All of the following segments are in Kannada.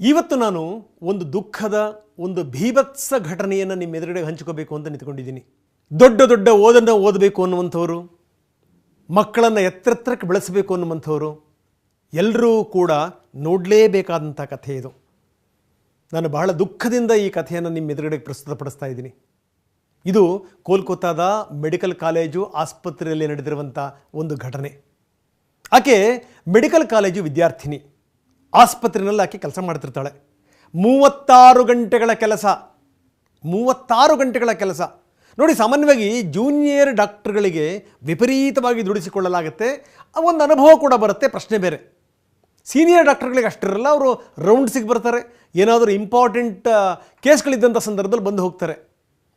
ಇವತ್ತು ನಾನು ಒಂದು ದುಃಖದ, ಒಂದು ಭೀಭತ್ಸ ಘಟನೆಯನ್ನು ನಿಮ್ಮ ಎದುರುಗಡೆ ಹಂಚ್ಕೋಬೇಕು ಅಂತ ನಿಂತ್ಕೊಂಡಿದ್ದೀನಿ. ದೊಡ್ಡ ದೊಡ್ಡ ಓದನ್ನು ಓದಬೇಕು ಅನ್ನುವಂಥವ್ರು, ಮಕ್ಕಳನ್ನು ಎತ್ತರತ್ರಕ್ಕೆ ಬೆಳೆಸಬೇಕು ಅನ್ನುವಂಥವ್ರು ಎಲ್ಲರೂ ಕೂಡ ನೋಡಲೇಬೇಕಾದಂಥ ಕಥೆ ಇದು. ನಾನು ಬಹಳ ದುಃಖದಿಂದ ಈ ಕಥೆಯನ್ನು ನಿಮ್ಮ ಎದುರುಗಡೆ ಪ್ರಸ್ತುತಪಡಿಸ್ತಾ ಇದ್ದೀನಿ. ಇದು ಕೋಲ್ಕತ್ತಾದ ಮೆಡಿಕಲ್ ಕಾಲೇಜು ಆಸ್ಪತ್ರೆಯಲ್ಲಿ ನಡೆದಿರುವಂಥ ಒಂದು ಘಟನೆ. ಆಕೆ ಮೆಡಿಕಲ್ ಕಾಲೇಜು ವಿದ್ಯಾರ್ಥಿನಿ. ಆಸ್ಪತ್ರೆಯಲ್ಲಿ ಆಕೆ ಕೆಲಸ ಮಾಡ್ತಿರ್ತಾಳೆ. ಮೂವತ್ತಾರು ಗಂಟೆಗಳ ಕೆಲಸ. ಮೂವತ್ತಾರು ಗಂಟೆಗಳ ಕೆಲಸ. ನೋಡಿ, ಸಾಮಾನ್ಯವಾಗಿ ಜೂನಿಯರ್ ಡಾಕ್ಟ್ರುಗಳಿಗೆ ವಿಪರೀತವಾಗಿ ದುಡಿಸಿಕೊಳ್ಳಲಾಗುತ್ತೆ. ಒಂದು ಅನುಭವ ಕೂಡ ಬರುತ್ತೆ, ಪ್ರಶ್ನೆ ಬೇರೆ. ಸೀನಿಯರ್ ಡಾಕ್ಟರ್ಗಳಿಗೆ ಅಷ್ಟಿರಲ್ಲ, ಅವರು ರೌಂಡ್ಸಿಗೆ ಬರ್ತಾರೆ. ಏನಾದರೂ ಇಂಪಾರ್ಟೆಂಟ್ ಕೇಸ್ಗಳಿದ್ದಂಥ ಸಂದರ್ಭದಲ್ಲಿ ಬಂದು ಹೋಗ್ತಾರೆ.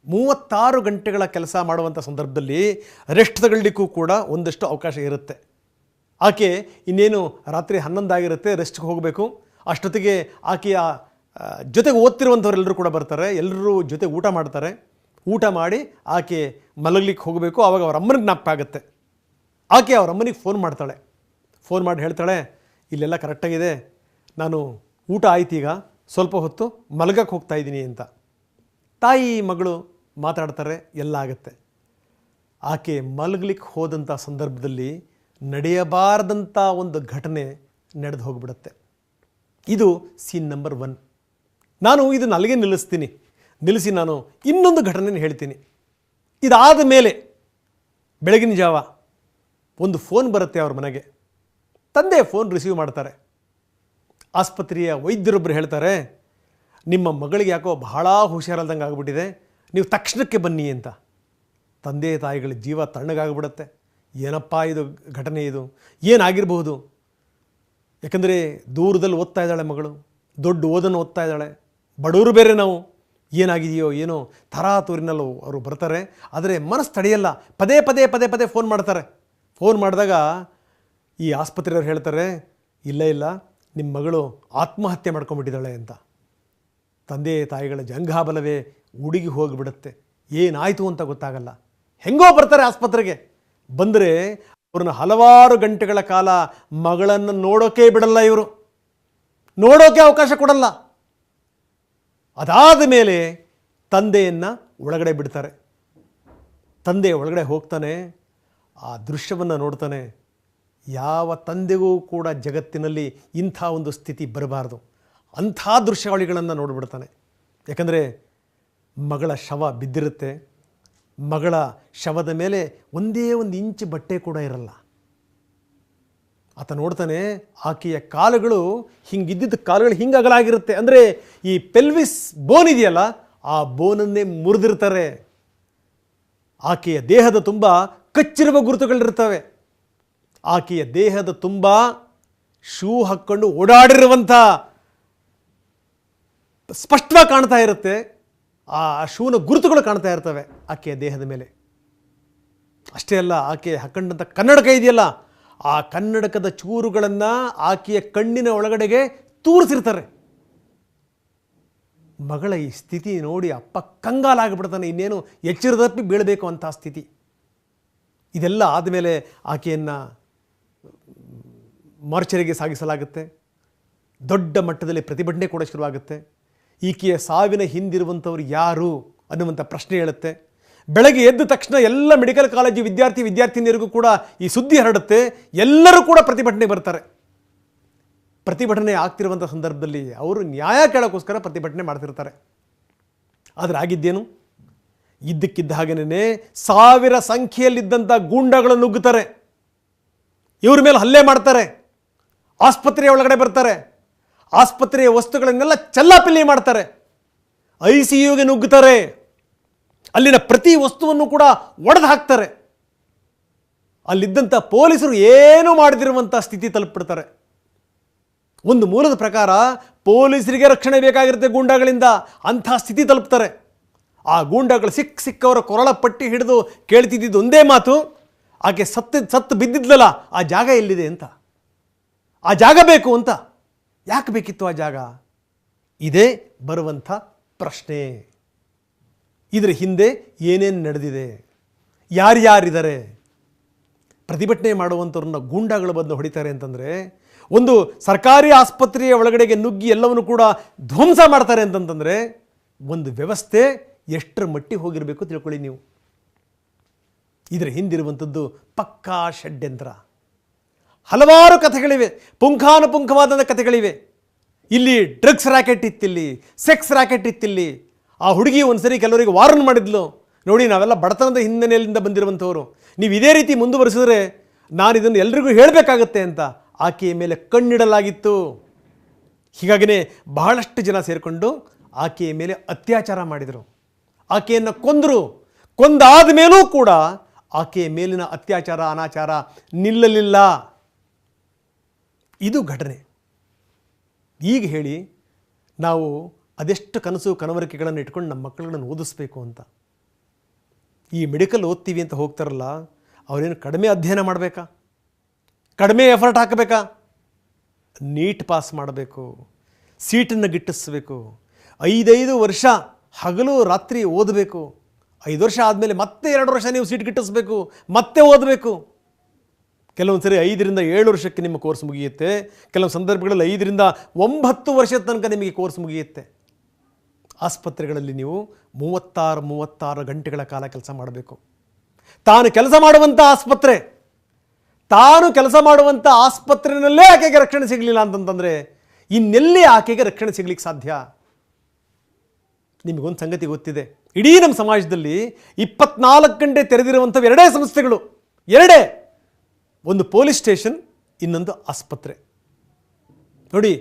ಮೂವತ್ತಾರು ಗಂಟೆಗಳ ಕೆಲಸ ಮಾಡುವಂಥ ಸಂದರ್ಭದಲ್ಲಿ ರೆಸ್ಟ್ ತಗೊಳ್ಳಿಕ್ಕೂ ಕೂಡ ಒಂದಷ್ಟು ಅವಕಾಶ ಇರುತ್ತೆ. ಆಕೆ ಇನ್ನೇನು ರಾತ್ರಿ ಹನ್ನೊಂದಾಗಿರುತ್ತೆ ರೆಸ್ಟ್ಗೆ ಹೋಗಬೇಕು. ಅಷ್ಟೊತ್ತಿಗೆ ಆಕೆಯ ಜೊತೆಗೆ ಓದ್ತಿರುವಂಥವ್ರೆಲ್ಲರೂ ಕೂಡ ಬರ್ತಾರೆ. ಎಲ್ಲರೂ ಜೊತೆ ಊಟ ಮಾಡ್ತಾರೆ. ಊಟ ಮಾಡಿ ಆಕೆ ಮಲಗಲಿಕ್ಕೆ ಹೋಗಬೇಕು. ಆವಾಗ ಅವ್ರ ಅಮ್ಮನಿಗೆ ಜ್ಞಾಪಕ ಆಗುತ್ತೆ. ಆಕೆ ಅವ್ರ ಅಮ್ಮನಿಗೆ ಫೋನ್ ಮಾಡ್ತಾಳೆ. ಫೋನ್ ಮಾಡಿ ಹೇಳ್ತಾಳೆ, ಇಲ್ಲೆಲ್ಲ ಕರೆಕ್ಟಾಗಿದೆ ನಾನು ಊಟ ಆಯ್ತು ಈಗ. ಸ್ವಲ್ಪ ಹೊತ್ತು ಮಲಗಕ್ಕೆ ಹೋಗ್ತಾ ಇದ್ದೀನಿ ಅಂತ. ತಾಯಿ, ಮಗಳು ಮಾತಾಡ್ತಾರೆ, ಎಲ್ಲ ಆಗುತ್ತೆ. ಆಕೆ ಮಲಗಲಿಕ್ಕೆ ಹೋದಂಥ ಸಂದರ್ಭದಲ್ಲಿ ನಡೆಯಬಾರದಂಥ ಒಂದು ಘಟನೆ ನಡೆದು ಹೋಗ್ಬಿಡುತ್ತೆ. ಇದು ಸೀನ್ ನಂಬರ್ ಒನ್ ನಾನು ಇದನ್ನು ಅಲ್ಲಿಗೆ ನಿಲ್ಲಿಸ್ತೀನಿ. ನಿಲ್ಲಿಸಿ ನಾನು ಇನ್ನೊಂದು ಘಟನೆಯನ್ನು ಹೇಳ್ತೀನಿ. ಇದಾದ ಮೇಲೆ ಬೆಳಗಿನ ಜಾವ ಒಂದು ಫೋನ್ ಬರುತ್ತೆ ಅವ್ರ ಮನೆಗೆ. ತಂದೆ ಫೋನ್ ರಿಸೀವ್ ಮಾಡ್ತಾರೆ. ಆಸ್ಪತ್ರೆಯ ವೈದ್ಯರೊಬ್ಬರು ಹೇಳ್ತಾರೆ, ನಿಮ್ಮ ಮಗಳಿಗೆ ಯಾಕೋ ಬಹಳ ಹುಷಾರಲ್ದಂಗೆ ಆಗಿಬಿಟ್ಟಿದೆ ನೀವು ತಕ್ಷಣಕ್ಕೆ ಬನ್ನಿ ಅಂತ. ತಂದೆ ತಾಯಿಗಳ ಜೀವ ತಣ್ಣಗಾಗ್ಬಿಡುತ್ತೆ. ಏನಪ್ಪ ಇದು ಘಟನೆ ಇದು? ಏನಾಗಿರಬಹುದು? ಯಾಕಂದರೆ ದೂರದಲ್ಲಿ ಓದ್ತಾ ಇದ್ದಾಳೆ ಮಗಳು, ದೊಡ್ಡ ಓದನ್ನು ಓದ್ತಾ ಇದ್ದಾಳೆ. ಬಡವರು ಬೇರೆ ನಾವು. ಏನಾಗಿದೆಯೋ ಏನೋ ತರಾತೂರಿನಲ್ಲೂ ಅವರು ಬರ್ತಾರೆ. ಆದರೆ ಮನಸ್ಸು ತಡೆಯಲ್ಲ. ಪದೇ ಪದೇ ಪದೇ ಪದೇ ಫೋನ್ ಮಾಡ್ತಾರೆ. ಫೋನ್ ಮಾಡಿದಾಗ ಈ ಆಸ್ಪತ್ರೆಯವ್ರು ಹೇಳ್ತಾರೆ, ಇಲ್ಲ ಇಲ್ಲ, ನಿಮ್ಮ ಮಗಳು ಆತ್ಮಹತ್ಯೆ ಮಾಡ್ಕೊಂಡ್ಬಿಟ್ಟಿದ್ದಾಳೆ ಅಂತ. ತಂದೆ, ತಾಯಿಗಳ ಜಂಘಾಬಲವೇ ಉಡುಗಿ ಹೋಗಿಬಿಡುತ್ತೆ. ಏನಾಯಿತು ಅಂತ ಗೊತ್ತಾಗಲ್ಲ. ಹೆಂಗೋ ಬರ್ತಾರೆ ಆಸ್ಪತ್ರೆಗೆ. ಬಂದರೆ ಅವ್ರನ್ನ ಹಲವಾರು ಗಂಟೆಗಳ ಕಾಲ ಮಗಳನ್ನು ನೋಡೋಕೆ ಬಿಡಲ್ಲ ಇವರು. ನೋಡೋಕೆ ಅವಕಾಶ ಕೊಡಲ್ಲ. ಅದಾದ ಮೇಲೆ ತಂದೆಯನ್ನು ಒಳಗಡೆ ಬಿಡ್ತಾರೆ. ತಂದೆ ಒಳಗಡೆ ಹೋಗ್ತಾನೆ, ಆ ದೃಶ್ಯವನ್ನು ನೋಡ್ತಾನೆ. ಯಾವ ತಂದೆಗೂ ಕೂಡ ಜಗತ್ತಿನಲ್ಲಿ ಇಂಥ ಒಂದು ಸ್ಥಿತಿ ಬರಬಾರ್ದು. ಅಂಥ ದೃಶ್ಯಾವಳಿಗಳನ್ನು ನೋಡಿಬಿಡ್ತಾನೆ. ಯಾಕಂದರೆ ಮಗಳ ಶವ ಬಿದ್ದಿರುತ್ತೆ. ಮಗಳ ಶವದ ಮೇಲೆ ಒಂದೇ ಒಂದು ಇಂಚು ಬಟ್ಟೆ ಕೂಡ ಇರಲ್ಲ. ಆತ ನೋಡ್ತಾನೆ, ಆಕೆಯ ಕಾಲುಗಳು ಹಿಂಗಿದ್ದಿದ್ದ ಕಾಲುಗಳು ಹಿಂಗೆ ಅಗಲಾಗಿರುತ್ತೆ. ಅಂದರೆ ಈ ಪೆಲ್ವಿಸ್ ಬೋನ್ ಇದೆಯಲ್ಲ, ಆ ಬೋನನ್ನೇ ಮುರಿದಿರ್ತಾರೆ. ಆಕೆಯ ದೇಹದ ತುಂಬ ಕಚ್ಚಿರುವ ಗುರುತುಗಳಿರ್ತವೆ ಆಕೆಯ ದೇಹದ ತುಂಬ ಶೂ ಹಾಕ್ಕೊಂಡು ಓಡಾಡಿರುವಂಥ ಸ್ಪಷ್ಟವಾಗಿ ಕಾಣ್ತಾ ಇರುತ್ತೆ. ಆ ಶೂನ ಗುರುತುಗಳು ಕಾಣ್ತಾ ಇರ್ತವೆ. ಆಕೆಯ ದೇಹದ ಮೇಲೆ. ಅಷ್ಟೇ ಅಲ್ಲ ಆಕೆ ಹಾಕೊಂಡಂಥ ಕನ್ನಡಕ ಇದೆಯಲ್ಲ, ಆ ಕನ್ನಡಕದ ಚೂರುಗಳನ್ನು ಆಕೆಯ ಕಣ್ಣಿನ ಒಳಗಡೆಗೆ ತೂರಿಸಿರ್ತಾರೆ. ಮಗಳ ಈ ಸ್ಥಿತಿ ನೋಡಿ ಅಪ್ಪ ಕಂಗಾಲಾಗಿಬಿಡ್ತಾನೆ, ಇನ್ನೇನು ಎಚ್ಚರದಪ್ಪಿ ಬೀಳಬೇಕು ಅಂತ ಸ್ಥಿತಿ. ಇದೆಲ್ಲ ಆದಮೇಲೆ ಆಕೆಯನ್ನು ಮಾರ್ಚರಿಗೆ ಸಾಗಿಸಲಾಗುತ್ತೆ. ದೊಡ್ಡ ಮಟ್ಟದಲ್ಲಿ ಪ್ರತಿಭಟನೆ ಕೂಡ ಶುರುವಾಗುತ್ತೆ. ಈಕೆಯ ಸಾವಿನ ಹಿಂದಿರುವಂಥವ್ರು ಯಾರು ಅನ್ನುವಂಥ ಪ್ರಶ್ನೆ ಹೇಳುತ್ತೆ ಬೆಳಗ್ಗೆ ಎದ್ದ ತಕ್ಷಣ ಎಲ್ಲ ಮೆಡಿಕಲ್ ಕಾಲೇಜು ವಿದ್ಯಾರ್ಥಿ ವಿದ್ಯಾರ್ಥಿನಿಯರಿಗೂ ಕೂಡ ಈ ಸುದ್ದಿ ಹರಡುತ್ತೆ. ಎಲ್ಲರೂ ಕೂಡ ಪ್ರತಿಭಟನೆ ಬರ್ತಾರೆ. ಪ್ರತಿಭಟನೆ ಆಗ್ತಿರುವಂಥ ಸಂದರ್ಭದಲ್ಲಿ ಅವರು ನ್ಯಾಯ ಕೇಳೋಕ್ಕೋಸ್ಕರ ಪ್ರತಿಭಟನೆ ಮಾಡ್ತಿರ್ತಾರೆ. ಆದರೆ ಆಗಿದ್ದೇನು? ಇದ್ದಕ್ಕಿದ್ದ ಹಾಗೇನೆ ಸಾವಿರ ಸಂಖ್ಯೆಯಲ್ಲಿದ್ದಂಥ ಗೂಂಡಗಳು ನುಗ್ಗುತ್ತಾರೆ. ಇವ್ರ ಮೇಲೆ ಹಲ್ಲೆ ಮಾಡ್ತಾರೆ. ಆಸ್ಪತ್ರೆಯ ಒಳಗಡೆ ಬರ್ತಾರೆ. ಆಸ್ಪತ್ರೆಯ ವಸ್ತುಗಳನ್ನೆಲ್ಲ ಚೆಲ್ಲಾಪಿಲ್ಲಿ ಮಾಡ್ತಾರೆ. ಐ ಸಿ ಯುಗೆ ನುಗ್ಗುತ್ತಾರೆ. ಅಲ್ಲಿನ ಪ್ರತಿ ವಸ್ತುವನ್ನು ಕೂಡ ಒಡೆದು ಹಾಕ್ತಾರೆ. ಅಲ್ಲಿದ್ದಂಥ ಪೊಲೀಸರು ಏನೂ ಮಾಡದಿರುವಂಥ ಸ್ಥಿತಿ ತಲುಪಿಡ್ತಾರೆ ಒಂದು ಮೂಲದ ಪ್ರಕಾರ ಪೊಲೀಸರಿಗೆ ರಕ್ಷಣೆ ಬೇಕಾಗಿರುತ್ತೆ ಗೂಂಡಾಗಳಿಂದ, ಅಂಥ ಸ್ಥಿತಿ ತಲುಪ್ತಾರೆ. ಆ ಗೂಂಡಾಗಳು ಸಿಕ್ಕ ಸಿಕ್ಕವರ ಕೊರಳ ಪಟ್ಟಿ ಹಿಡಿದು ಕೇಳ್ತಿದ್ದಿದ್ದು ಒಂದೇ ಮಾತು, ಆಕೆ ಸತ್ತು ಸತ್ತು ಬಿದ್ದಿದ್ಲಲ್ಲ, ಆ ಜಾಗ ಎಲ್ಲಿದೆ ಅಂತ. ಆ ಜಾಗ ಬೇಕು ಅಂತ. ಯಾಕೆ ಬೇಕಿತ್ತು ಆ ಜಾಗ? ಇದೇ ಬರುವಂಥ ಪ್ರಶ್ನೆ. ಇದರ ಹಿಂದೆ ಏನೇನು ನಡೆದಿದೆ? ಯಾರ್ಯಾರಿದ್ದಾರೆ? ಪ್ರತಿಭಟನೆ ಮಾಡುವಂಥವ್ರನ್ನ ಗೂಂಡಾಗಳು ಬಂದು ಹೊಡಿತಾರೆ ಅಂತಂದರೆ, ಒಂದು ಸರ್ಕಾರಿ ಆಸ್ಪತ್ರೆಯ ಒಳಗಡೆಗೆ ನುಗ್ಗಿ ಎಲ್ಲವನ್ನು ಕೂಡ ಧ್ವಂಸ ಮಾಡ್ತಾರೆ ಅಂತಂತಂದರೆ ಒಂದು ವ್ಯವಸ್ಥೆ ಎಷ್ಟರ ಮಟ್ಟಿಗೆ ಹೋಗಿರಬೇಕು ತಿಳ್ಕೊಳ್ಳಿ ನೀವು. ಇದರ ಹಿಂದಿರುವಂಥದ್ದು ಪಕ್ಕಾ ಷಡ್ಯಂತ್ರ. ಹಲವಾರು ಕಥೆಗಳಿವೆ ಪುಂಖಾನುಪುಂಖವಾದಂಥ ಕಥೆಗಳಿವೆ. ಇಲ್ಲಿ ಡ್ರಗ್ಸ್ ರ್ಯಾಕೆಟ್ ಇತ್ತಿಲ್ಲಿ, ಸೆಕ್ಸ್ ರ್ಯಾಕೆಟ್ ಇತ್ತಿಲ್ಲಿ ಆ ಹುಡುಗಿ ಒಂದ್ಸರಿ ಕೆಲವರಿಗೆ ವಾರ್ನ್ ಮಾಡಿದ್ಲು. ನೋಡಿ, ನಾವೆಲ್ಲ ಬಡತನದ ಹಿನ್ನೆಲೆಯಿಂದ ಬಂದಿರುವಂಥವರು ನೀವು ಇದೇ ರೀತಿ ಮುಂದುವರಿಸಿದ್ರೆ ನಾನು ಇದನ್ನು ಎಲ್ರಿಗೂ ಹೇಳಬೇಕಾಗತ್ತೆ ಅಂತ ಆಕೆಯ ಮೇಲೆ ಕಣ್ಣಿಡಲಾಗಿತ್ತು. ಹೀಗಾಗಿಯೇ ಬಹಳಷ್ಟು ಜನ ಸೇರಿಕೊಂಡು ಆಕೆಯ ಮೇಲೆ ಅತ್ಯಾಚಾರ ಮಾಡಿದರು. ಆಕೆಯನ್ನು ಕೊಂದರು. ಕೊಂದಾದ ಮೇಲೂ ಕೂಡ ಆಕೆಯ ಮೇಲಿನ ಅತ್ಯಾಚಾರ, ಅನಾಚಾರ ನಿಲ್ಲಲಿಲ್ಲ. ಇದು ಘಟನೆ. ಈಗ ಹೇಳಿ, ನಾವು ಅದೆಷ್ಟು ಕನಸು ಕನವರಿಕೆಗಳನ್ನು ಇಟ್ಕೊಂಡು ನಮ್ಮ ಮಕ್ಕಳನ್ನ ಓದಿಸ್ಬೇಕು ಅಂತ. ಈ ಮೆಡಿಕಲ್ ಓದ್ತೀವಿ ಅಂತ ಹೋಗ್ತಾರಲ್ಲ, ಅವರೇನು ಕಡಿಮೆ ಅಧ್ಯಯನ ಮಾಡಬೇಕಾ? ಕಡಿಮೆ ಎಫರ್ಟ್ ಹಾಕಬೇಕಾ? ನೀಟ್ ಪಾಸ್ ಮಾಡಬೇಕು, ಸೀಟನ್ನು ಗಿಟ್ಟಿಸ್ಬೇಕು, ಐದೈದು ವರ್ಷ ಹಗಲು ರಾತ್ರಿ ಓದಬೇಕು, ಐದು ವರ್ಷ ಆದಮೇಲೆ ಮತ್ತೆ ಎರಡು ವರ್ಷ ನೀವು ಸೀಟ್ ಗಿಟ್ಟಿಸ್ಬೇಕು, ಮತ್ತೆ ಓದಬೇಕು. ಕೆಲವೊಂದು ಸರಿ ಐದರಿಂದ ಏಳು ವರ್ಷಕ್ಕೆ ನಿಮ್ಮ ಕೋರ್ಸ್ ಮುಗಿಯುತ್ತೆ ಕೆಲವು ಸಂದರ್ಭಗಳಲ್ಲಿ ಐದರಿಂದ ಒಂಬತ್ತು ವರ್ಷದ ತನಕ ನಿಮಗೆ ಕೋರ್ಸ್ ಮುಗಿಯುತ್ತೆ. ಆಸ್ಪತ್ರೆಗಳಲ್ಲಿ ನೀವು ಮೂವತ್ತಾರು ಮೂವತ್ತಾರು ಗಂಟೆಗಳ ಕಾಲ ಕೆಲಸ ಮಾಡಬೇಕು. ತಾನು ಕೆಲಸ ಮಾಡುವಂಥ ಆಸ್ಪತ್ರೆ, ತಾನು ಕೆಲಸ ಮಾಡುವಂಥ ಆಸ್ಪತ್ರೆಯಲ್ಲೇ ಆಕೆಗೆ ರಕ್ಷಣೆ ಸಿಗಲಿಲ್ಲ ಅಂತಂತಂದರೆ ಇನ್ನೆಲ್ಲಿ ಆಕೆಗೆ ರಕ್ಷಣೆ ಸಿಗಲಿಕ್ಕೆ ಸಾಧ್ಯ? ನಿಮಗೊಂದು ಸಂಗತಿ ಗೊತ್ತಿದೆ. ಇಡೀ ನಮ್ಮ ಸಮಾಜದಲ್ಲಿ ಇಪ್ಪತ್ನಾಲ್ಕು ಗಂಟೆ ತೆರೆದಿರುವಂಥ ಎರಡೇ ಸಂಸ್ಥೆಗಳು. ಎರಡೇ. ಒಂದು ಪೊಲೀಸ್ ಸ್ಟೇಷನ್, ಇನ್ನೊಂದು ಆಸ್ಪತ್ರೆ. ನೋಡಿ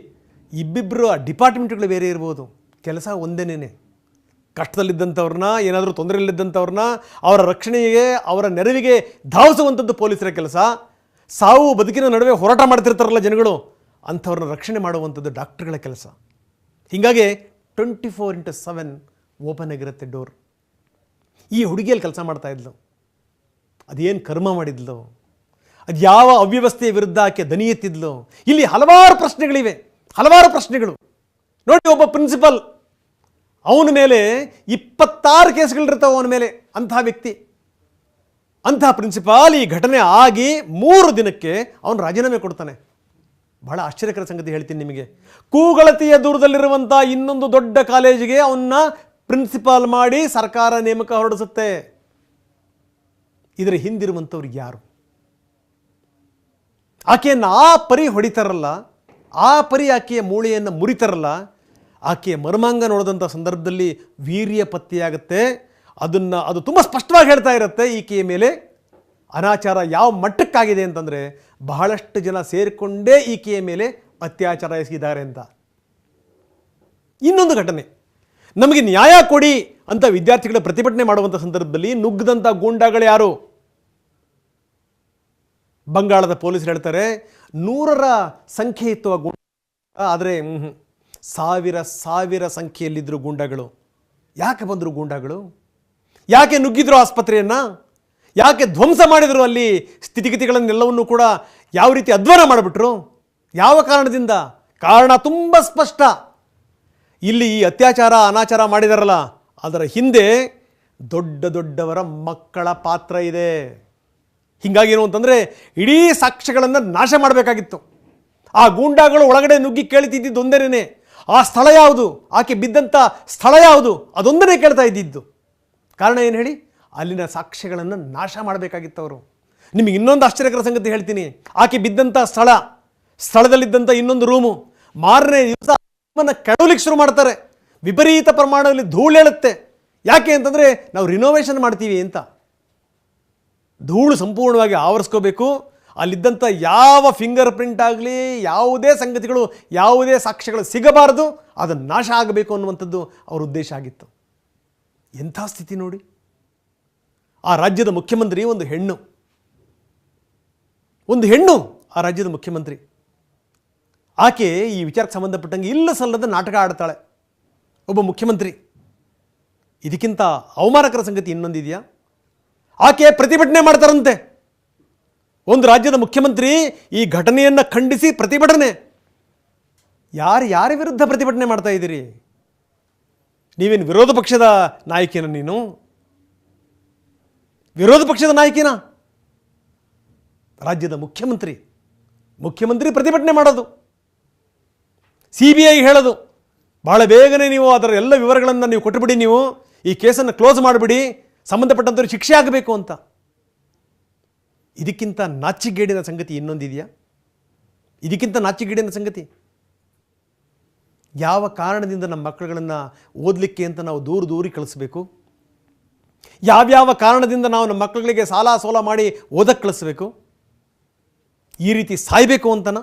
ಇಬ್ಬಿಬ್ಬರು ಆ ಡಿಪಾರ್ಟ್ಮೆಂಟ್ಗಳು ಬೇರೆ ಇರ್ಬೋದು. ಕೆಲಸ ಒಂದೇನೇ ಕಷ್ಟದಲ್ಲಿದ್ದಂಥವ್ರನ್ನ, ಏನಾದರೂ ತೊಂದರೆಯಲ್ಲಿದ್ದಂಥವ್ರನ್ನ ಅವರ ರಕ್ಷಣೆಗೆ, ಅವರ ನೆರವಿಗೆ ಧಾವಿಸುವಂಥದ್ದು ಪೊಲೀಸರ ಕೆಲಸ. ಸಾವು ಬದುಕಿನ ನಡುವೆ ಹೋರಾಟ ಮಾಡ್ತಿರ್ತಾರಲ್ಲ ಜನಗಳು, ಅಂಥವ್ರನ್ನ ರಕ್ಷಣೆ ಮಾಡುವಂಥದ್ದು ಡಾಕ್ಟರ್ಗಳ ಕೆಲಸ. ಹೀಗಾಗಿ twenty four into seven open ಆಗಿರುತ್ತೆ ಡೋರ್. ಈ ಹುಡುಗಿಯಲ್ಲಿ ಕೆಲಸ ಮಾಡ್ತಾ ಇದ್ಲು. ಅದೇನು ಕರ್ಮ ಮಾಡಿದ್ಲು? ಅದು ಯಾವ ಅವ್ಯವಸ್ಥೆಯ ವಿರುದ್ಧ ಆಕೆ ದನಿಯೆತ್ತಿದ್ಲು? ಇಲ್ಲಿ ಹಲವಾರು ಪ್ರಶ್ನೆಗಳಿವೆ. ಹಲವಾರು ಪ್ರಶ್ನೆಗಳು. ನೋಡಿ ಒಬ್ಬ ಪ್ರಿನ್ಸಿಪಲ್ ಅವನ ಮೇಲೆ ಇಪ್ಪತ್ತಾರು ಕೇಸ್ಗಳಿರ್ತಾವೆ ಅವನ ಮೇಲೆ. ಅಂಥ ವ್ಯಕ್ತಿ. ಅಂಥ ಪ್ರಿನ್ಸಿಪಾಲ್ ಈ ಘಟನೆ ಆಗಿ ಮೂರು ದಿನಕ್ಕೆ ಅವನು ರಾಜೀನಾಮೆ ಕೊಡ್ತಾನೆ. ಬಹಳ ಆಶ್ಚರ್ಯಕರ ಸಂಗತಿ ಹೇಳ್ತೀನಿ ನಿಮಗೆ. ಕೂಗಳತಿಯ ದೂರದಲ್ಲಿರುವಂಥ ಇನ್ನೊಂದು ದೊಡ್ಡ ಕಾಲೇಜಿಗೆ ಅವನ್ನ ಪ್ರಿನ್ಸಿಪಾಲ್ ಮಾಡಿ ಸರ್ಕಾರ ನೇಮಕ ಹೊರಡಿಸುತ್ತೆ. ಇದರ ಹಿಂದಿರುವಂಥವ್ರು ಯಾರು? ಆಕೆಯನ್ನು ಆ ಪರಿ ಹೊಡಿತಾರಲ್ಲ ಆ ಪರಿ ಆಕೆಯ ಮೂಳೆಯನ್ನು ಮುರಿತಾರಲ್ಲ, ಆಕೆಯ ಮರ್ಮಾಂಗ ನೋಡಿದಂಥ ಸಂದರ್ಭದಲ್ಲಿ ವೀರ್ಯ ಪತ್ತೆಯಾಗುತ್ತೆ. ಅದನ್ನು ಅದು ತುಂಬ ಸ್ಪಷ್ಟವಾಗಿ ಹೇಳ್ತಾ ಇರುತ್ತೆ ಈಕೆಯ ಮೇಲೆ. ಅನಾಚಾರ ಯಾವ ಮಟ್ಟಕ್ಕಾಗಿದೆ ಅಂತಂದರೆ ಬಹಳಷ್ಟು ಜನ ಸೇರಿಕೊಂಡೇ ಈಕೆಯ ಮೇಲೆ ಅತ್ಯಾಚಾರ ಎಸಗಿದ್ದಾರೆ ಅಂತ. ಇನ್ನೊಂದು ಘಟನೆ. ನಮಗೆ ನ್ಯಾಯ ಕೊಡಿ ಅಂತ ವಿದ್ಯಾರ್ಥಿಗಳ ಪ್ರತಿಭಟನೆ ಮಾಡುವಂಥ ಸಂದರ್ಭದಲ್ಲಿ ನುಗ್ಗದಂಥ ಗೂಂಡಾಗಳು ಯಾರು? ಬಂಗಾಳದ ಪೊಲೀಸರು ಹೇಳ್ತಾರೆ ನೂರರ ಸಂಖ್ಯೆ ಇತ್ತು ಆ ಗುಂಡ. ಆದರೆ. ಸಾವಿರ ಸಾವಿರ ಸಂಖ್ಯೆಯಲ್ಲಿದ್ದರು ಗುಂಡಗಳು. ಯಾಕೆ ಬಂದರು ಗೂಂಡಾಗಳು? ಯಾಕೆ ನುಗ್ಗಿದ್ರು ಆಸ್ಪತ್ರೆಯನ್ನು? ಯಾಕೆ ಧ್ವಂಸ ಮಾಡಿದರು ಅಲ್ಲಿ ಸ್ಥಿತಿಗತಿಗಳನ್ನೆಲ್ಲವನ್ನು ಕೂಡ ಯಾವ ರೀತಿ ಅಧ್ವಾನ ಮಾಡಿಬಿಟ್ರು? ಯಾವ ಕಾರಣದಿಂದ? ಕಾರಣ ತುಂಬ ಸ್ಪಷ್ಟ. ಇಲ್ಲಿ ಈ ಅತ್ಯಾಚಾರ, ಅನಾಚಾರ ಮಾಡಿದಾರಲ್ಲ, ಅದರ ಹಿಂದೆ ದೊಡ್ಡ ದೊಡ್ಡವರ ಮಕ್ಕಳ ಪಾತ್ರ ಇದೆ. ಹಿಂಗಾಗಿ ಏನು ಅಂತಂದರೆ ಇಡೀ ಸಾಕ್ಷ್ಯಗಳನ್ನು ನಾಶ ಮಾಡಬೇಕಾಗಿತ್ತು. ಆ ಗೂಂಡಾಗಳು ಒಳಗಡೆ ನುಗ್ಗಿ ಕೇಳ್ತಿದ್ದಿದ್ದು ಆ ಸ್ಥಳ ಯಾವುದು? ಆಕೆ ಬಿದ್ದಂಥ ಸ್ಥಳ ಯಾವುದು? ಅದೊಂದನೇ ಕೇಳ್ತಾ ಇದ್ದಿದ್ದು. ಕಾರಣ ಏನು ಹೇಳಿ? ಅಲ್ಲಿನ ಸಾಕ್ಷ್ಯಗಳನ್ನು ನಾಶ ಮಾಡಬೇಕಾಗಿತ್ತು ಅವರು. ನಿಮಗೆ ಇನ್ನೊಂದು ಆಶ್ಚರ್ಯಕರ ಸಂಗತಿ ಹೇಳ್ತೀನಿ. ಆಕೆ ಬಿದ್ದಂಥ ಸ್ಥಳ ಸ್ಥಳದಲ್ಲಿದ್ದಂಥ ಇನ್ನೊಂದು ರೂಮು ಮಾರನೇ ದಿವಸ ಕೆಡವಲಿಕ್ಕೆ ಶುರು ಮಾಡ್ತಾರೆ. ವಿಪರೀತ ಪ್ರಮಾಣದಲ್ಲಿ ಧೂಳು ಹೇಳುತ್ತೆ ಯಾಕೆ ಅಂತಂದರೆ ನಾವು ರಿನೋವೇಷನ್ ಮಾಡ್ತೀವಿ ಅಂತ. ಧೂಳು ಸಂಪೂರ್ಣವಾಗಿ ಆವರಿಸ್ಕೋಬೇಕು. ಅಲ್ಲಿದ್ದಂಥ ಯಾವ ಫಿಂಗರ್ ಪ್ರಿಂಟ್ ಆಗಲಿ, ಯಾವುದೇ ಸಂಗತಿಗಳು, ಯಾವುದೇ ಸಾಕ್ಷ್ಯಗಳು ಸಿಗಬಾರದು. ಅದನ್ನು ನಾಶ ಆಗಬೇಕು ಅನ್ನುವಂಥದ್ದು ಅವರ ಉದ್ದೇಶ ಆಗಿತ್ತು. ಎಂಥ ಸ್ಥಿತಿ ನೋಡಿ. ಆ ರಾಜ್ಯದ ಮುಖ್ಯಮಂತ್ರಿ ಒಂದು ಹೆಣ್ಣು. ಒಂದು ಹೆಣ್ಣು ಆ ರಾಜ್ಯದ ಮುಖ್ಯಮಂತ್ರಿ. ಆಕೆ ಈ ವಿಚಾರಕ್ಕೆ ಸಂಬಂಧಪಟ್ಟಂಗೆ ಇಲ್ಲ ಸಲ್ಲದ ನಾಟಕ ಆಡ್ತಾಳೆ. ಒಬ್ಬ ಮುಖ್ಯಮಂತ್ರಿ. ಇದಕ್ಕಿಂತ ಅವಮಾನಕರ ಸಂಗತಿ ಇನ್ನೊಂದಿದೆಯಾ? ಆಕೆ ಪ್ರತಿಭಟನೆ ಮಾಡ್ತಾರಂತೆ. ಒಂದು ರಾಜ್ಯದ ಮುಖ್ಯಮಂತ್ರಿ ಈ ಘಟನೆಯನ್ನು ಖಂಡಿಸಿ ಪ್ರತಿಭಟನೆ. ಯಾರು ಯಾರ ವಿರುದ್ಧ ಪ್ರತಿಭಟನೆ ಮಾಡ್ತಾ ಇದ್ದೀರಿ? ನೀವೇನು ವಿರೋಧ ಪಕ್ಷದ ನಾಯಕಿನ ನೀನು? ವಿರೋಧ ಪಕ್ಷದ ನಾಯಕಿನ? ರಾಜ್ಯದ ಮುಖ್ಯಮಂತ್ರಿ. ಮುಖ್ಯಮಂತ್ರಿ ಪ್ರತಿಭಟನೆ ಮಾಡೋದು. ಸಿ ಬಿ ಐ ಹೇಳೋದು. ಭಾಳ ಬೇಗನೆ ನೀವು ಅದರ ಎಲ್ಲ ವಿವರಗಳನ್ನು ನೀವು ಕೊಟ್ಟುಬಿಡಿ ನೀವು. ಈ ಕೇಸನ್ನು ಕ್ಲೋಸ್ ಮಾಡಿಬಿಡಿ. ಸಂಬಂಧಪಟ್ಟಂಥವ್ರಿಗೆ ಶಿಕ್ಷೆ ಆಗಬೇಕು ಅಂತ. ಇದಕ್ಕಿಂತ ನಾಚಿಗೇಡಿನ ಸಂಗತಿ ಇನ್ನೊಂದಿದೆಯಾ? ಇದಕ್ಕಿಂತ ನಾಚಿಗೇಡಿನ ಸಂಗತಿ? ಯಾವ ಕಾರಣದಿಂದ ನಮ್ಮ ಮಕ್ಕಳುಗಳನ್ನು ಓದಲಿಕ್ಕೆ ಅಂತ ನಾವು ದೂರ ದೂರಿ ಕಳಿಸ್ಬೇಕು? ಯಾವ್ಯಾವ ಕಾರಣದಿಂದ ನಾವು ನಮ್ಮ ಮಕ್ಕಳುಗಳಿಗೆ ಸಾಲ ಸೋಲ ಮಾಡಿ ಓದಕ್ಕೆ ಕಳಿಸ್ಬೇಕು? ಈ ರೀತಿ ಸಾಯಬೇಕು ಅಂತನ?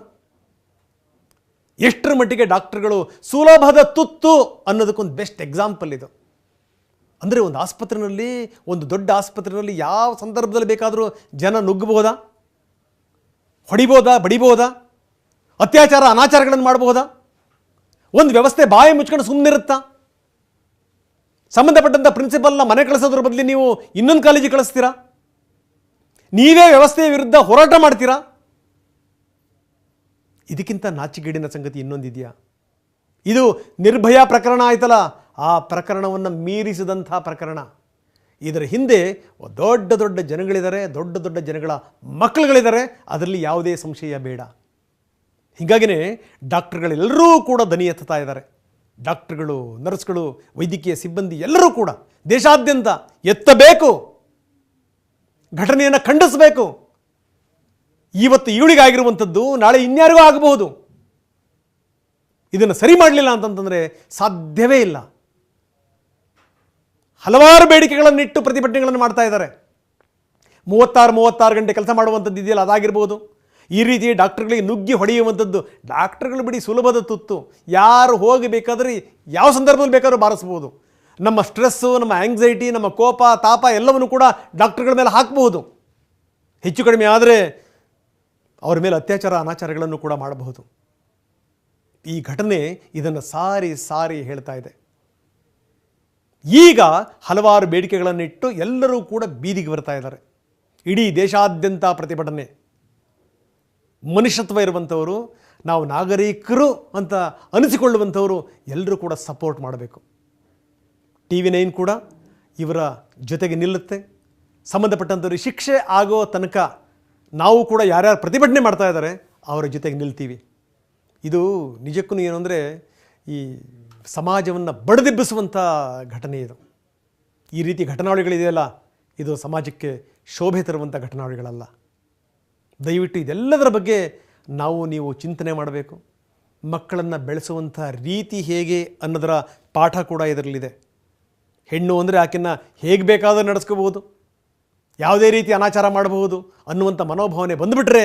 ಎಷ್ಟರ ಮಟ್ಟಿಗೆ ಡಾಕ್ಟರ್ಗಳು ಸುಲಭದ ತುತ್ತು ಅನ್ನೋದಕ್ಕೊಂದು ಬೆಸ್ಟ್ ಎಕ್ಸಾಂಪಲ್ ಇದು. ಅಂದರೆ ಒಂದು ಆಸ್ಪತ್ರೆಯಲ್ಲಿ ಒಂದು ದೊಡ್ಡ ಆಸ್ಪತ್ರೆಯಲ್ಲಿ ಯಾವ ಸಂದರ್ಭದಲ್ಲಿ ಬೇಕಾದರೂ ಜನ ನುಗ್ಗಬಹುದಾ? ಹೊಡಿಬೋದಾ ಬಡಿಬೋದಾ ಅತ್ಯಾಚಾರ, ಅನಾಚಾರಗಳನ್ನು ಮಾಡಬಹುದಾ? ಒಂದು ವ್ಯವಸ್ಥೆ ಬಾಯಿ ಮುಚ್ಕೊಂಡು ಸುಮ್ಮನಿರುತ್ತಾ ಸಂಬಂಧಪಟ್ಟಂಥ ಪ್ರಿನ್ಸಿಪಲ್ನ ಮನೆ ಕಳಿಸೋದ್ರ ಬದಲು ನೀವು ಇನ್ನೊಂದು ಕಾಲೇಜಿಗೆ ಕಳಿಸ್ತೀರಾ? ನೀವೇ ವ್ಯವಸ್ಥೆಯ ವಿರುದ್ಧ ಹೋರಾಟ ಮಾಡ್ತೀರಾ? ಇದಕ್ಕಿಂತ ನಾಚಿಗೇಡಿನ ಸಂಗತಿ ಇನ್ನೊಂದಿದೆಯಾ? ಇದು ನಿರ್ಭಯ ಪ್ರಕರಣ ಆಯ್ತಲ್ಲ. ಆ ಪ್ರಕರಣವನ್ನು ಮೀರಿಸಿದಂಥ ಪ್ರಕರಣ. ಇದರ ಹಿಂದೆ ದೊಡ್ಡ ದೊಡ್ಡ ಜನಗಳಿದ್ದಾರೆ, ದೊಡ್ಡ ದೊಡ್ಡ ಜನಗಳ ಮಕ್ಕಳುಗಳಿದ್ದಾರೆ. ಅದರಲ್ಲಿ ಯಾವುದೇ ಸಂಶಯ ಬೇಡ. ಹೀಗಾಗಿಯೇ ಡಾಕ್ಟರ್ಗಳೆಲ್ಲರೂ ಕೂಡ ದನಿ ಎತ್ತುತ್ತಾ ಇದ್ದಾರೆ. ಡಾಕ್ಟರ್ಗಳು, ನರ್ಸ್ಗಳು, ವೈದ್ಯಕೀಯ ಸಿಬ್ಬಂದಿ ಎಲ್ಲರೂ ಕೂಡ ದೇಶಾದ್ಯಂತ ಎತ್ತಬೇಕು. ಘಟನೆಯನ್ನು ಖಂಡಿಸಬೇಕು. ಇವತ್ತು ಇವಳಿಗಾಗಿರುವಂಥದ್ದು ನಾಳೆ ಇನ್ಯಾರಿಗೂ ಆಗಬಹುದು. ಇದನ್ನು ಸರಿ ಮಾಡಲಿಲ್ಲ ಅಂತಂತಂದರೆ ಸಾಧ್ಯವೇ ಇಲ್ಲ. ಹಲವಾರು ಬೇಡಿಕೆಗಳನ್ನಿಟ್ಟು ಪ್ರತಿಭಟನೆಗಳನ್ನು ಮಾಡ್ತಾ ಇದ್ದಾರೆ. ಮೂವತ್ತಾರು ಮೂವತ್ತಾರು ಗಂಟೆ ಕೆಲಸ ಮಾಡುವಂಥದ್ದು ಇದೆಯಲ್ಲ, ಅದಾಗಿರ್ಬೋದು. ಈ ರೀತಿ ಡಾಕ್ಟರ್ಗಳಿಗೆ ನುಗ್ಗಿ ಹೊಡೆಯುವಂಥದ್ದು ಡಾಕ್ಟರ್ಗಳು ಬಿಡಿ ಸುಲಭದ ತುತ್ತು. ಯಾರು ಹೋಗಿ ಬೇಕಾದರೆ ಯಾವ ಸಂದರ್ಭದಲ್ಲಿ ಬೇಕಾದ್ರೂ ಬಾರಿಸ್ಬೋದು. ನಮ್ಮ ಸ್ಟ್ರೆಸ್ಸು, ನಮ್ಮ ಆಂಗ್ಸೈಟಿ ನಮ್ಮ ಕೋಪ, ತಾಪ ಎಲ್ಲವನ್ನು ಕೂಡ ಡಾಕ್ಟರ್ಗಳ ಮೇಲೆ ಹಾಕಬಹುದು. ಹೆಚ್ಚು ಕಡಿಮೆ ಆದರೆ ಅವರ ಮೇಲೆ ಅತ್ಯಾಚಾರ, ಅನಾಚಾರಗಳನ್ನು ಕೂಡ ಮಾಡಬಹುದು. ಈ ಘಟನೆ ಇದನ್ನು ಸಾರಿ ಸಾರಿ ಹೇಳ್ತಾ ಇದೆ. ಈಗ ಹಲವಾರು ಬೇಡಿಕೆಗಳನ್ನಿಟ್ಟು ಎಲ್ಲರೂ ಕೂಡ ಬೀದಿಗೆ ಬರ್ತಾ ಇದ್ದಾರೆ. ಇಡೀ ದೇಶಾದ್ಯಂತ ಪ್ರತಿಭಟನೆ. ಮನುಷ್ಯತ್ವ ಇರುವಂಥವರು, ನಾವು ನಾಗರಿಕರು ಅಂತ ಅನಿಸಿಕೊಳ್ಳುವಂಥವರು ಎಲ್ಲರೂ ಕೂಡ ಸಪೋರ್ಟ್ ಮಾಡಬೇಕು. ಟಿ ವಿ ನೈನ್ ಕೂಡ ಇವರ ಜೊತೆಗೆ ನಿಲ್ಲುತ್ತೆ. ಸಂಬಂಧಪಟ್ಟಂಥವ್ರಿಗೆ ಶಿಕ್ಷೆ ಆಗೋ ತನಕ ನಾವು ಕೂಡ ಯಾರ್ಯಾರು ಪ್ರತಿಭಟನೆ ಮಾಡ್ತಾ ಇದ್ದಾರೆ, ಅವರ ಜೊತೆಗೆ ನಿಲ್ತೀವಿ. ಇದು ನಿಜಕ್ಕೂ ಏನು ಅಂದರೆ ಈ ಸಮಾಜವನ್ನು ಬಡದೆಬ್ಬಿಸುವಂಥ ಘಟನೆ ಇದು. ಈ ರೀತಿ ಘಟನಾವಳಿಗಳಿದೆಯಲ್ಲ, ಇದು ಸಮಾಜಕ್ಕೆ ಶೋಭೆ ತರುವಂಥ ಘಟನಾವಳಿಗಳಲ್ಲ. ದಯವಿಟ್ಟು ಇದೆಲ್ಲದರ ಬಗ್ಗೆ ನಾವು ನೀವು ಚಿಂತನೆ ಮಾಡಬೇಕು. ಮಕ್ಕಳನ್ನು ಬೆಳೆಸುವಂಥ ರೀತಿ ಹೇಗೆ ಅನ್ನೋದರ ಪಾಠ ಕೂಡ ಇದರಲ್ಲಿದೆ. ಹೆಣ್ಣು ಅಂದರೆ ಆಕೆಯನ್ನು ಹೇಗೆ ಬೇಕಾದರೂ ನಡೆಸ್ಕೋಬಹುದು. ಯಾವುದೇ ರೀತಿ ಅನಾಚಾರ ಮಾಡಬಹುದು ಅನ್ನುವಂಥ ಮನೋಭಾವನೆ ಬಂದುಬಿಟ್ರೆ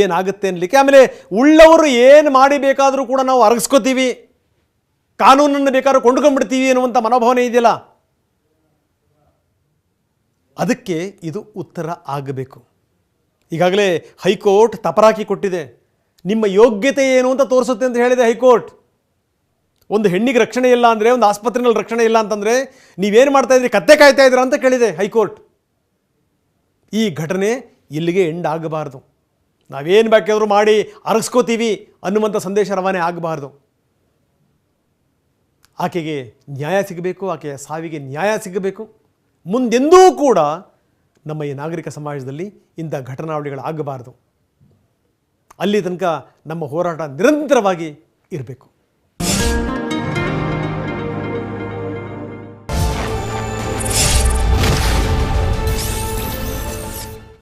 ಏನಾಗುತ್ತೆ ಅನ್ನಲಿಕ್ಕೆ ಆಮೇಲೆ ಉಳ್ಳವರು ಏನು ಮಾಡಿ ಬೇಕಾದರೂ ಕೂಡ ನಾವು ಅರಗಿಸ್ಕೋತೀವಿ. ಕಾನೂನನ್ನು ಬೇಕಾದ್ರೂ ಕೊಂಡ್ಕೊಂಡ್ಬಿಡ್ತೀವಿ ಅನ್ನುವಂಥ ಮನೋಭಾವನೆ ಇದೆಯಲ್ಲ? ಅದಕ್ಕೆ ಇದು ಉತ್ತರ ಆಗಬೇಕು. ಈಗಾಗಲೇ ಹೈಕೋರ್ಟ್ ತಪರಾಕಿ ಕೊಟ್ಟಿದೆ. ನಿಮ್ಮ ಯೋಗ್ಯತೆ ಏನು ಅಂತ ತೋರಿಸುತ್ತೆ ಅಂತ ಹೇಳಿದೆ ಹೈಕೋರ್ಟ್. ಒಂದು ಹೆಣ್ಣಿಗೆ ರಕ್ಷಣೆ ಇಲ್ಲ ಅಂದರೆ, ಒಂದು ಆಸ್ಪತ್ರೆಯಲ್ಲಿ ರಕ್ಷಣೆ ಇಲ್ಲ ಅಂತಂದರೆ, ನೀವೇನು ಮಾಡ್ತಾ ಇದ್ರಿ? ಕತ್ತೆ ಕಾಯ್ತಾ ಇದ್ದೀರಾ ಅಂತ ಕೇಳಿದೆ ಹೈಕೋರ್ಟ್. ಈ ಘಟನೆ ಇಲ್ಲಿಗೆ ಎಂಡ್ ಆಗಬಾರ್ದು. ನಾವೇನು ಬೇಕಾದರೂ ಮಾಡಿ ಅರಗಿಸ್ಕೋತೀವಿ ಅನ್ನುವಂಥ ಸಂದೇಶ ರವಾನೆ ಆಗಬಾರ್ದು. ಆಕೆಗೆ ನ್ಯಾಯ ಸಿಗಬೇಕು, ಆಕೆಯ ಸಾವಿಗೆ ನ್ಯಾಯ ಸಿಗಬೇಕು. ಮುಂದೆಂದೂ ಕೂಡ ನಮ್ಮ ಈ ನಾಗರಿಕ ಸಮಾಜದಲ್ಲಿ ಇಂಥ ಘಟನಾವಳಿಗಳಾಗಬಾರ್ದು ಅಲ್ಲಿ ತನಕ ನಮ್ಮ ಹೋರಾಟ ನಿರಂತರವಾಗಿ ಇರಬೇಕು.